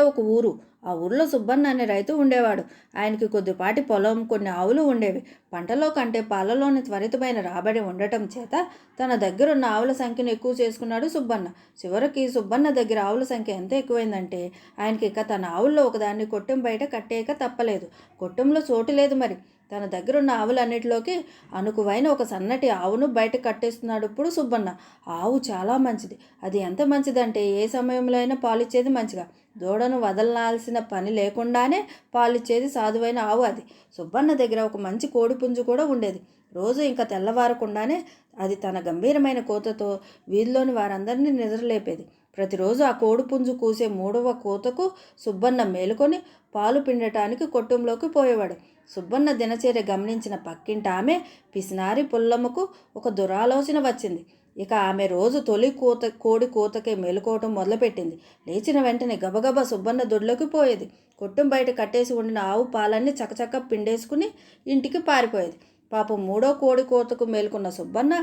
ఒక ఊరు. ఆ ఊర్లో సుబ్బన్న అనే రైతు ఉండేవాడు. ఆయనకి కొద్దిపాటి పొలం కొన్ని ఆవులు ఉండేవి. పంటలో కంటే పాలలోని త్వరితమైన రాబడి ఉండటం చేత తన దగ్గర ఉన్న ఆవుల సంఖ్యను ఎక్కువ చేసుకున్నాడు సుబ్బన్న. చివరికి సుబ్బన్న దగ్గర ఆవుల సంఖ్య ఎంత ఎక్కువైందంటే ఆయనకి ఇక తన ఆవుల్లో ఒకదాన్ని కొట్టెం బయట కట్టేయక తప్పలేదు. కొట్టెంలో చోటు లేదు మరి. తన దగ్గరున్న ఆవులన్నిటిలోకి అనుకువైన ఒక సన్నటి ఆవును బయట కట్టేస్తున్నాడు ఇప్పుడు సుబ్బన్న. ఆవు చాలా మంచిది. అది ఎంత మంచిదంటే ఏ సమయంలో అయినా పాలిచ్చేది మంచిగా. దూడను వదలాల్సిన పని లేకుండానే పాలిచ్చేది సాధువైన ఆవు అది. సుబ్బన్న దగ్గర ఒక మంచి కోడిపుంజు కూడా ఉండేది. రోజు ఇంకా తెల్లవారకుండానే అది తన గంభీరమైన కోతతో వీధిలోని వారందరినీ నిద్రలేపేది. ప్రతిరోజు ఆ కోడిపుంజు కూసే మూడవ కూతకు సుబ్బన్న మేలుకొని పాలు పిండటానికి కొట్టంలోకి పోయేవాడు. సుబ్బన్న దినచర్య గమనించిన పక్కింటి ఆమె పిసినారి పుల్లమ్మకు ఒక దురాలోచన వచ్చింది. ఇక ఆమె రోజు తొలి కూత కోడి కూతకే మేలుకోవటం మొదలుపెట్టింది. లేచిన వెంటనే గబగబా సుబ్బన్న దొడ్లోకి పోయేది. కొట్టం బయట కట్టేసి ఉండిన ఆవు పాలన్నీ చకచక పిండేసుకుని ఇంటికి పారిపోయేది. పాపం మూడో కోడి కోతకు మేలుకున్న సుబ్బన్న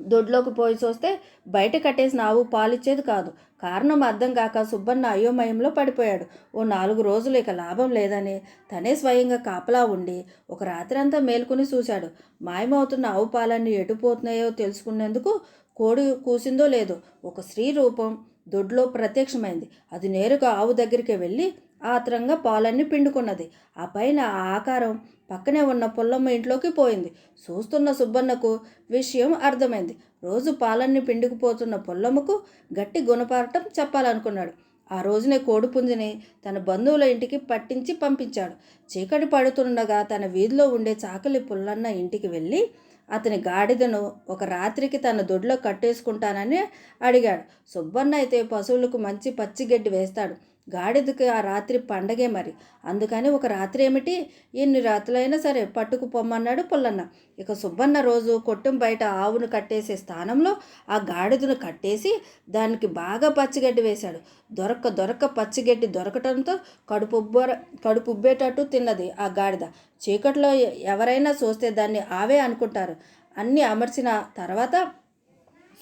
దొడ్లోకి పోయి చూస్తే బయట కట్టేసిన ఆవు పాలిచ్చేది కాదు. కారణం అర్థం కాక సుబ్బన్న అయోమయంలో పడిపోయాడు. ఓ నాలుగు రోజులు ఇక లాభం లేదని తనే స్వయంగా కాపలా ఉండి ఒక రాత్రంతా మేల్కొని చూశాడు. మాయమవుతున్న ఆవు పాలన్నీ ఎటుపోతున్నాయో తెలుసుకునేందుకు కోడి కూసిందో లేదో ఒక స్త్రీ రూపం దొడ్లో ప్రత్యక్షమైంది. అది నేరుగా ఆవు దగ్గరికి వెళ్ళి ఆత్రంగా పాలన్నీ పిండుకున్నది. ఆ పైన ఆ ఆకారం పక్కనే ఉన్న పుల్లమ్మ ఇంట్లోకి పోయింది. చూస్తున్న సుబ్బన్నకు విషయం అర్థమైంది. రోజు పాలన్నీ పిండుకుపోతున్న పుల్లమ్మకు గట్టి గుణపాఠం చెప్పాలనుకున్నాడు. ఆ రోజునే కోడిపుంజిని తన బంధువుల ఇంటికి పట్టించి పంపించాడు. చీకటి పడుతుండగా తన వీధిలో ఉండే చాకలి పుల్లన్న ఇంటికి వెళ్ళి అతని గాడిదను ఒక రాత్రికి తన దొడ్లో కట్టేసుకుంటానని అడిగాడు. సుబ్బన్న అయితే పశువులకు మంచి పచ్చిగడ్డి వేస్తాడు. గాడిదకి ఆ రాత్రి పండగే మరి? అందుకని ఒక రాత్రి ఏమిటి? ఎన్ని రాత్రులైనా సరే పట్టుకు పొమ్మన్నాడు పుల్లన్న. ఇక సుబ్బన్న రోజు కొట్టం బయట ఆవును కట్టేసే స్థానంలో ఆ గాడిదను కట్టేసి దానికి బాగా పచ్చిగడ్డి వేశాడు. దొరక్క దొరక్క పచ్చిగడ్డి దొరకటంతో కడుపు ఉబ్బర కడుపు ఉబ్బేటట్టు తిన్నది ఆ గాడిద. చీకట్లో ఎవరైనా చూస్తే దాన్ని ఆవే అనుకుంటారు. అన్నీ అమర్చిన తర్వాత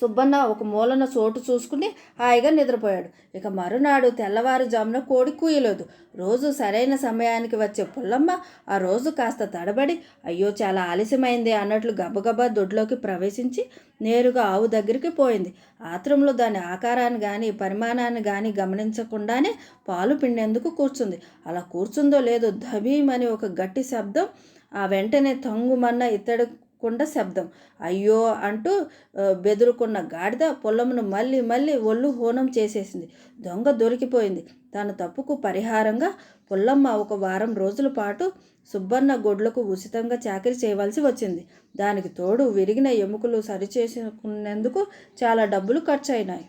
సుబ్బన్న ఒక మూలన చోటు చూసుకుని హాయిగా నిద్రపోయాడు. ఇక మరునాడు తెల్లవారుజామున కోడి కూయలేదు. రోజు సరైన సమయానికి వచ్చే పుల్లమ్మ ఆ రోజు కాస్త తడబడి అయ్యో చాలా ఆలస్యమైంది అన్నట్లు గబగబా దొడ్లోకి ప్రవేశించి నేరుగా ఆవు దగ్గరికి పోయింది. ఆత్రంలో దాని ఆకారాన్ని కానీ పరిమాణాన్ని కానీ గమనించకుండానే పాలు పిండేందుకు కూర్చుంది. అలా కూర్చుందో లేదో ధబీమని ఒక గట్టి శబ్దం ఆ వెంటనే తంగుమన్న ఇత్తడి కుండ శబ్దం. అయ్యో అంటూ బెదురుకున్న గాడిద పొలమును మళ్ళీ మళ్ళీ ఒళ్ళు హోనం చేసేసింది. దొంగ దొరికిపోయింది. తన తప్పుకు పరిహారంగా పుల్లమ్మ ఒక వారం రోజుల పాటు సుబ్బన్న గొడ్లకు ఉచితంగా చాకరీ చేయవలసి వచ్చింది. దానికి తోడు విరిగిన ఎముకలు సరిచేసుకునేందుకు చాలా డబ్బులు ఖర్చు అయినాయి